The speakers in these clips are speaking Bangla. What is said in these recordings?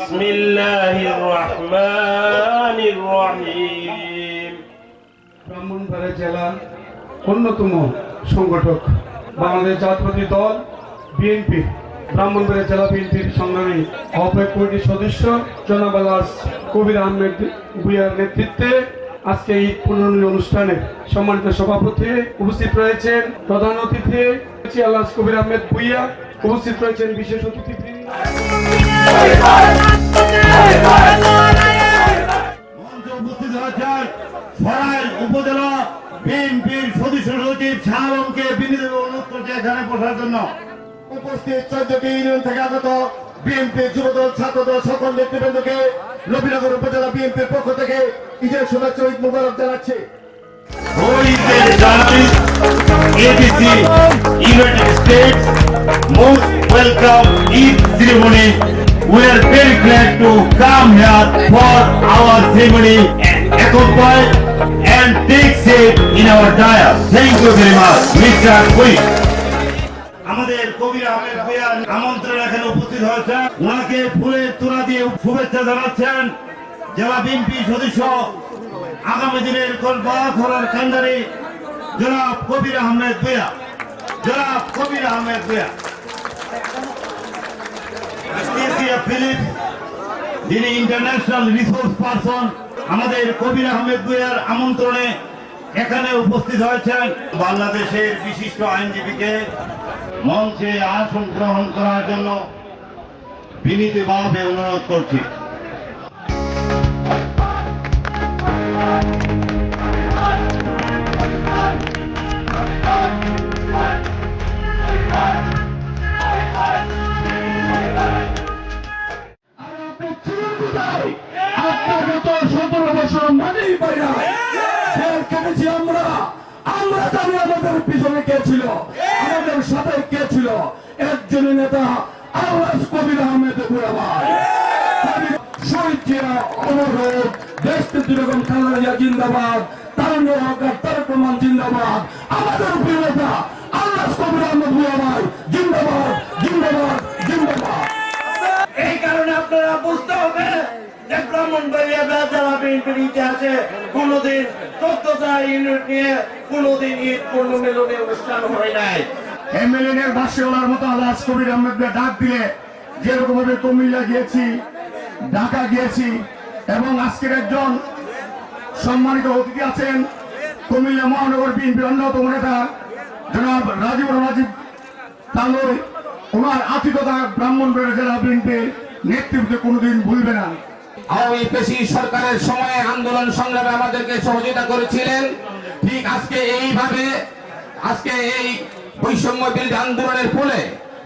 بسم الله الرحمن الرحيم ব্রাহ্মণবাড়িয়া জেলার অন্যতম সংগঠক বাংলাদেশ জাতীয়বাদী দল বিএনপি ব্রাহ্মণবাড়িয়া জেলা বিএনপির সংগ্রামী আহ্বায়ক কমিটির সদস্য জনাব আলাস কবির আহমেদ ভুইয়ার নেতৃত্বে আজকে এই পুনর্মিলনী অনুষ্ঠানে সম্মানিত সভাপতি উপস্থিত রয়েছেন প্রধান অতিথি আল্লাহ কবির আহমেদ ভুইয়া উপস্থিত রয়েছেন বিশেষ অতিথি উপজেলা বিএনপির সদস্য সচিব শাহ আলমকে বিনীত অনুরোধ করছে এখানে বসার জন্য উপস্থিত চোদ্দটি ইউনিয়ন থেকে আগত বিএনপি যুবদল ছাত্রদল সকল নেতৃবৃন্দকে নবীনগর উপজেলা বিএনপির পক্ষ থেকে ঈদের শুভেচ্ছা ঈদ মুবারক জানাচ্ছি ABC, United States, most welcome Eid ceremony. We are very glad to come here for our ceremony and accompany and take seat in our diet. Thank you very much, Mr. Queen. আমাদের কবির আহমেদ ভূঁইয়ার আমন্ত্রণ এখানে উপস্থিত হয়েছেন ওনাকে ফুলের তোড়া দিয়ে শুভেচ্ছা জানাচ্ছেন জেলা বিএনপি সদস্য আগামী দিনের কলকাতার কান্ডারি জনাব কবির আহমেদ ভূঁইয়া জনাব কবির আহমেদ ভূঁইয়া ফিলিপস যিনি ইন্টারন্যাশনাল রিসোর্স পারসন আমাদের কবির আহমেদ ভূঁইয়ার আমন্ত্রণে এখানে উপস্থিত হয়েছেন। বাংলাদেশের বিশিষ্ট আইনজীবীকে মঞ্চে আসন গ্রহণ করার জন্য বিনীতভাবে অনুরোধ করছি। কে ছিল? আমাদের সাথে কে ছিল? একজনের নেতা আল্লাহ কবির আহমেদ শহীদ অমর হোক যেরকম খালেদা জিন্দাবাদ তারুণ্য হকার তারেক রহমান জিন্দাবাদ। আমাদের প্রিয় নেতা আল্লাহ কবির আহমেদ জিন্দাবাদ জিন্দাবাদ জিন্দাবাদ। এই কারণে আপনারা বুঝতে হবে ঢাকা গিয়েছি, এবং আজকের একজন সম্মানিত অতিথি আছেন কুমিল্লা মহানগর বিএনপির অন্যতম নেতা, জনাব রাজীব রাজীব তালুই ওনার ব্রাহ্মণবাড়িয়া জেলা বিএনপি নেতৃত্বে কোনোদিন ভুলবে না। আওয়ামী পেশি সরকারের সময়ে আন্দোলন সংগ্রামে আমাদেরকে সহযোগিতা করেছিলেন। ঠিক আজকে এইভাবে, আজকে এই বৈষম্য বিরোধী আন্দোলনের ফলে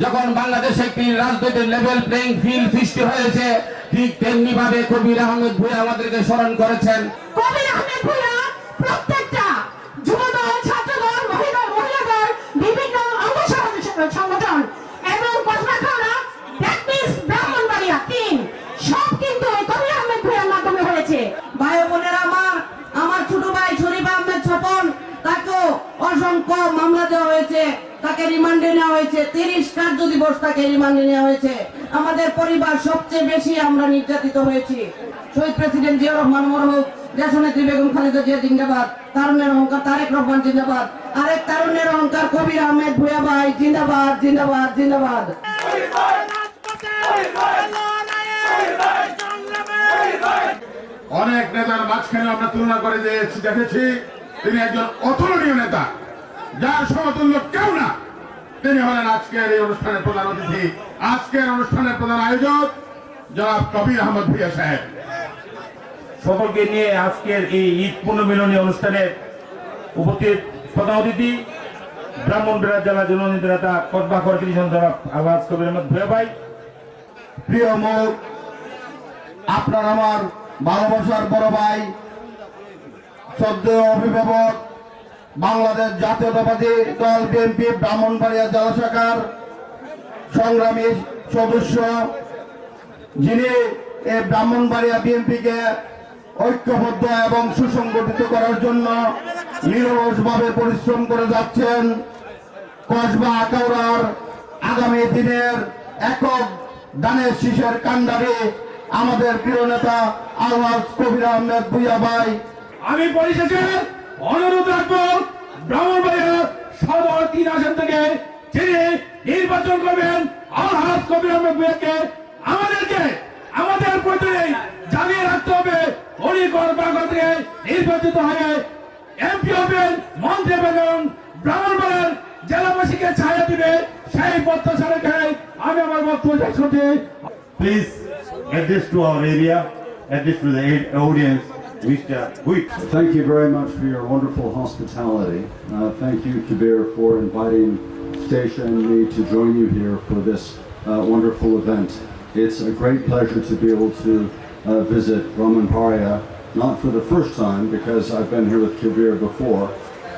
যখন বাংলাদেশে একটি রাজনৈতিক লেভেল প্লেইং ফিল্ড সৃষ্টি হয়েছে, ঠিক তেমনি ভাবে কবির আহমেদ ভুয়া আমাদেরকে স্মরণ করেছেন। কবির আহমেদ ভূঁইয়া প্রত্যেকটা যুবদল ছাত্রদল মহিলা মহিলাদল বিভিন্ন অঙ্গ সমাজ- সংগঠন এবং কসবাখানা প্র্যাকটিস ব্রাহ্মণবাড়িয়া তিন সব কিন্তু এই কবির আহমেদ ভূঁইয়ার মাধ্যমে হয়েছে ভাই বোনেরা আমার আমার ছোট ভাই শরীফ আহমেদ স্বপন তাকেও অসংখ্য মামলা দেওয়া হয়েছে তাকে রিমান্ডে নেওয়া হয়েছে তিরিশ কার্য দিবস তাকে রিমান্ডে নেওয়া হয়েছে। আমাদের পরিবার সবচেয়ে বেশি আমরা নির্যাতিত হয়েছি। শহীদ প্রেসিডেন্ট জিয়া রহমান মরহুক দেশনেত্রী বেগম খালেদা জিয়া জিন্দাবাদ তারুণের অহংকার তারেক রহমান জিন্দাবাদ, আরেক তারুণের অহংকার কবির আহমেদ ভুয়া ভাই জিন্দাবাদ জিন্দাবাদ জিন্দাবাদ। অনেক নেতার মাঝখানে আমরা তুলনা করে দেখেছি, তিনি একজন অতুলনীয় নেতা। যার সমতুল্য কেউ না। তিনি হলেন আজকের এই অনুষ্ঠানের প্রধান অতিথি। আজকের অনুষ্ঠানের প্রধান আয়োজক জনাব কবির আহমদ ভুইয়া সাহেব। সকলকে নিয়ে আজকের এই ঈদ পুনর্মিলনী অনুষ্ঠানের উপস্থিত প্রধান অতিথি ব্রাহ্মণবাড়িয়া জেলা জননীতি নেতা কসবা কর্পোরেশন দ্বারা আওয়াজ কবির আহমদ ভুয়া ভাই। প্রিয় মুখ আপনার আমার ভালোবাসার বড় ভাই শ্রদ্ধেয় অভিভাবক বাংলাদেশ জাতীয়তাবাদী দল বিএনপি ব্রাহ্মণবাড়িয়া জেলা শাখার সংগ্রামী সদস্য, যিনি এই ব্রাহ্মণবাড়িয়া বিএনপিকে ঐক্যবদ্ধ এবং সুসংগঠিত করার জন্য নিরলসভাবে পরিশ্রম করে যাচ্ছেন কসবা আকাউরার আগামী দিনের একক দানের শীষের কাণ্ডারে আমাদের প্রিয় নেতা আলহাজ কবির আহমেদ ভুইয়া ভাই। আমি পরিশেষে অনুরোধ রাখব ব্রাহ্মণবাড়িয়া সদর তিন আসন থেকে যিনি নির্বাচন করবেন। আলহাজ কবির আহমেদ আমাদেরকে আমাদের প্রতিনিধি জানিয়ে রাখতে হবে। উনি গড়বাগ থেকে নির্বাচিত হয়ে এমপি হবেন মন্ত্রী হবেন ব্রাহ্মণবাড়িয়ার জেলাবাসীকে ছায়া দিবে সেই প্রত্যাশা রেখে আমি আমার বক্তব্য শেষ Please address to our area, address to the audience, Mr. Buit. Thank you very much for your wonderful hospitality. Uh, thank you, Kabir, for inviting Stacia and me to join you here for this uh, wonderful event. It's a great pleasure to be able to uh, visit Ramanparia, not for the first time, because I've been here with Kabir before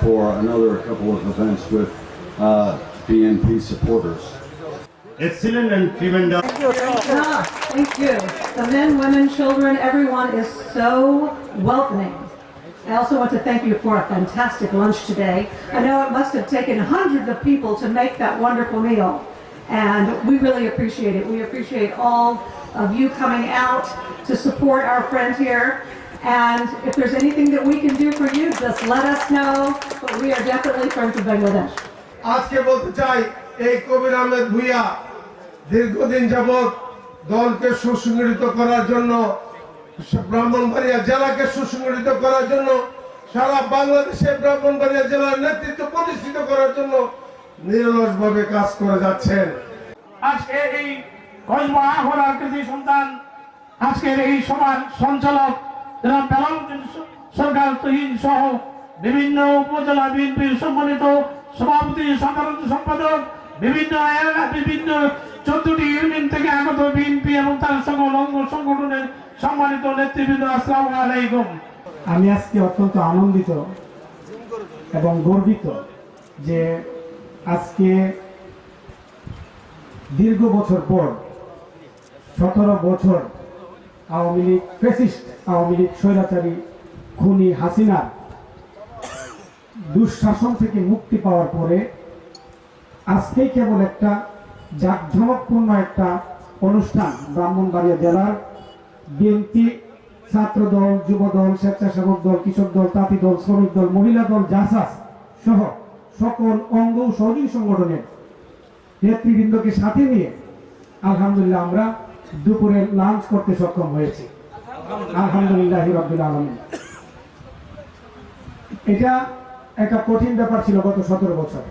for another couple of events with uh, BNP supporters Excellent and tremendous. Ah, Thank you. The men, women, children, everyone is so welcoming. I also want to thank you for a fantastic lunch today. I know it must have taken hundreds of people to make that wonderful meal, and we really appreciate it. We appreciate all of you coming out to support our friend here. And if there's anything that we can do for you, just let us know. But we are definitely friends of Bangladesh. আজকে বলতে চাই এই কবির আহমেদ ভুইয়া দীর্ঘদিন যাবৎ দলকে সুসংগঠিত করার জন্য, ব্রাহ্মণবাড়িয়া জেলাকে সুসংগঠিত করার জন্য, সারা বাংলাদেশে ব্রাহ্মণবাড়িয়া জেলার নেতৃত্ব প্রতিষ্ঠিত করার জন্য নিরলসভাবে কাজ করে যাচ্ছেন। আজকে এই কৃতি সন্তান, আজকের এই সভার সঞ্চালক সরকার তহিন সহ বিভিন্ন উপজেলা বিএনপির সম্মানিত সভাপতি, সাধারণ সম্পাদক বিভিন্ন এলাকা, বিভিন্ন চোদ্দটি ইউনিয়ন থেকে আগত বিএনপি এবং তার অঙ্গ সংগঠনের সম্মানিত নেতৃবৃন্দ, আসসালামু আলাইকুম। আমি আজকে অত্যন্ত আনন্দিত এবং গর্বিত যে আজকে দীর্ঘ বছর পর, সতেরো বছর আওয়ামী লীগ ফেসিস্ট আওয়ামী লীগ স্বৈরাচারী খুনি হাসিনার দুঃশাসন থেকে মুক্তি পাওয়ার পরে আজকেই কেবল একটা জাঁকজমকপূর্ণ একটা অনুষ্ঠান ব্রাহ্মণবাড়িয়া জেলার বিএনপি ছাত্র দল যুব দল স্বেচ্ছাসেবক দল, কৃষক দল, তাঁতি দল, শ্রমিক দল, মহিলা দল, জাসাস সহ সকল অঙ্গ সহযোগী সংগঠনের নেতৃবৃন্দকে সাথে নিয়ে আলহামদুলিল্লাহ আমরা দুপুরে লাঞ্চ করতে সক্ষম হয়েছি। আলহামদুলিল্লাহ রবিল আলমিন। এটা একটা কঠিন ব্যাপার ছিল গত সতেরো বছর।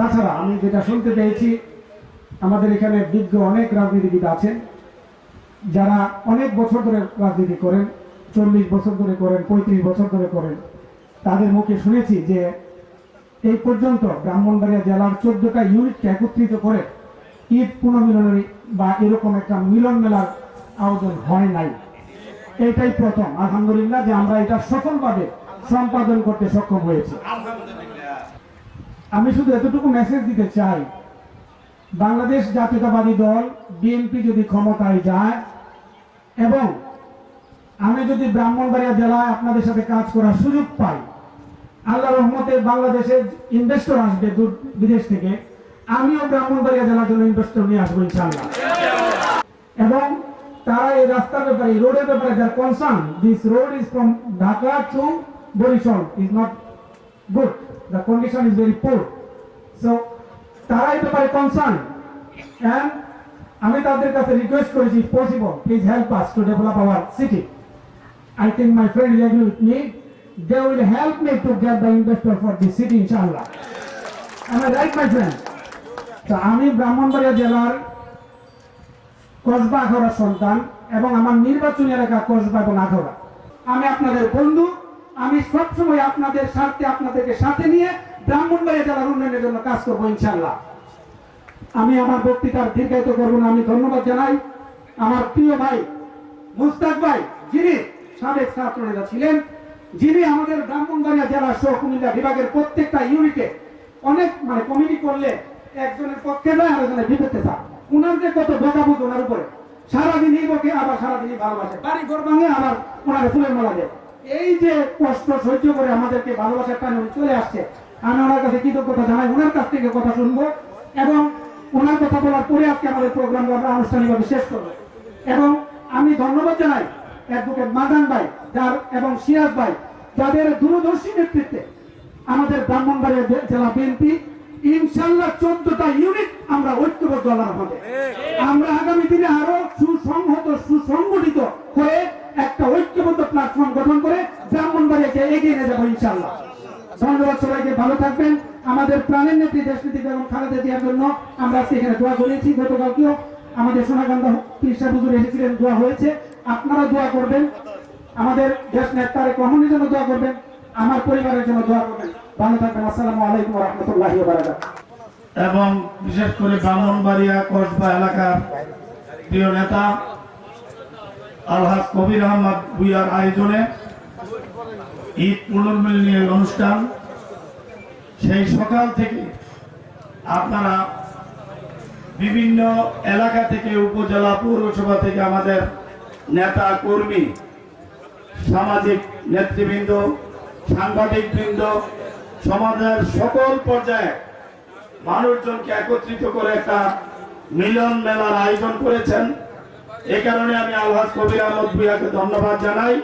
তাছাড়া আমি যেটা শুনতে পেয়েছি, আমাদের এখানে বিজ্ঞ অনেক রাজনীতিবিদ আছেন, যারা অনেক বছর ধরে রাজনীতি করেন, চল্লিশ বছর ধরে করেন, পঁয়ত্রিশ বছর ধরে করেন। তাদের মুখে শুনেছি যে এই পর্যন্ত ব্রাহ্মণবাড়িয়া জেলার চোদ্দটা ইউনিটকে একত্রিত করে ঈদ পুনর্মিলনী বা এরকম একটা মিলন মেলার আয়োজন হয় নাই। এটাই প্রথম। আলহামদুলিল্লাহ যে আমরা এটা সফলভাবে সম্পাদন করতে সক্ষম হয়েছি। আমি শুধু এতটুকু মেসেজ দিতে চাই। বাংলাদেশ জাতীয়তাবাদী দল বিএনপি যদি ক্ষমতায় যায়, এবং আমি যদি ব্রাহ্মণবাড়িয়া জেলায় আপনাদের সাথে কাজ করার সুযোগ পাই আল্লাহ রহমতে বাংলাদেশের ইনভেস্টর আসবে দূর বিদেশ থেকে, আমিও ব্রাহ্মণবাড়িয়া জেলার জন্য ইনভেস্টর নিয়ে আসব ইনশাল্লাহ এবং তারা এই রাস্তার ব্যাপারে রোডের ব্যাপারে যার concern this road is from Dhaka to Barishal is not good. The condition is very poor. So তারা এই ব্যাপারে কনসার্ন and আমি তাদের কাছে রিকোয়েস্ট করেছি please help us to develop our city. I think my friend will agree with me. They will help me to get the investor for this city inshallah. Am I right my friend? তো আমি ব্রাহ্মণবাড়িয়া জেলার কসবা আখাউড়ার সন্তান এবং আমার নির্বাচনী এলাকা কসবা এবং আখাউড়া আমি আপনাদের বন্ধু আমি সবসময় আপনাদের স্বার্থে আপনাদেরকে সাথে নিয়ে ব্রাহ্মণবাড়িয়া জেলার উন্নয়নের জন্য কাজ করব ইনশাল্লাহ আমি আমার বক্তৃতার দীর্ঘায়িত করব না, আমি ধন্যবাদ জানাই। আমার প্রিয় ভাই, মুস্তাক ভাই, যিনি সাবেক ছাত্র নেতা ছিলেন, যিনি আমাদের ব্রাহ্মণবাড়িয়া জেলা সহ কুমিল্লা বিভাগের প্রত্যেকটা ইউনিটে অনেক মানে কমিটি করলে একজনের পক্ষে যায় আরেকজনের বিপক্ষে যায় উনার যে কত বোঝাবুঝ ওনার উপরে। সারাদিন এই বকে, আবার সারাদিনই ভালোবাসে। বাড়ি ঘর ভাঙে, আবার ওনার ফুলের মালা দেয়। এই যে কষ্ট সহ্য করে আমাদেরকে ভালোবাসার টানে চলে আসছে আমি ওনার কাছে কৃতজ্ঞতা জানাই ওনার কাছ থেকে কথা শুনব এবং ওনার কথা বলার পরে আজকে আমাদের প্রোগ্রাম আমরা আনুষ্ঠানিকভাবে শেষ করব। এবং আমি ধন্যবাদ জানাই অ্যাডভোকেট মাদান ভাই যার এবং সিরাজ ভাই যাদের দূরদর্শী নেতৃত্বে আমাদের ব্রাহ্মণবাড়িয়া জেলা বিএনপি ইনশাল্লাহ চোদ্দটা ইউনিট আমরা ঐক্যবদ্ধ হবে আমরা আগামী দিনে আরও সুসংহত সুসংগঠিত হয়ে একটা ঐক্যবদ্ধ প্ল্যাটফর্ম গঠন করে ব্রাহ্মণবাড়িয়াকে এগিয়ে নিয়ে যাব ইনশাল্লাহ ধন্যবাদ সবাইকে, ভালো থাকবেন। আমাদের প্রাণের নেত্রী দেশনীতি এবং খালেদা জিয়ার জন্য আমরা আজকে এখানে দোয়া করেছি গতকালকেও আমাদের সোনাকান্দা পিসা হুজুর এসেছিলেন, দোয়া হয়েছে। আপনারা দোয়া করবেন। আমাদের দেশ নেতারে কমনের জন্য দোয়া করবেন। আমার পরিবারের জন্য দোয়া করবেন। ভালো থাকবেন। আসসালামু আলাইকুম রহমতুল্লাহি এবং বিশেষ করে ব্রাহ্মণবাড়িয়া, কসবা এলাকার প্রিয় নেতা আলহাজ কবির আহমদ ভুইয়ার আয়োজনে ঈদ পুনর্মিলনীয় অনুষ্ঠান। সেই সকাল থেকে আপনারা বিভিন্ন এলাকা থেকে, উপজেলা, পৌরসভা থেকে আমাদের নেতা, কর্মী, সামাজিক নেতৃবৃন্দ সাংবাদিক বৃন্দ সমাজের সকল পর্যায়ে মানুষজনকে একত্রিত করে একটা মিলন মেলার আয়োজন করেছেন। এই কারণে আমি আলহাজ কবির আহমদ ভুইয়াকে ধন্যবাদ জানাই।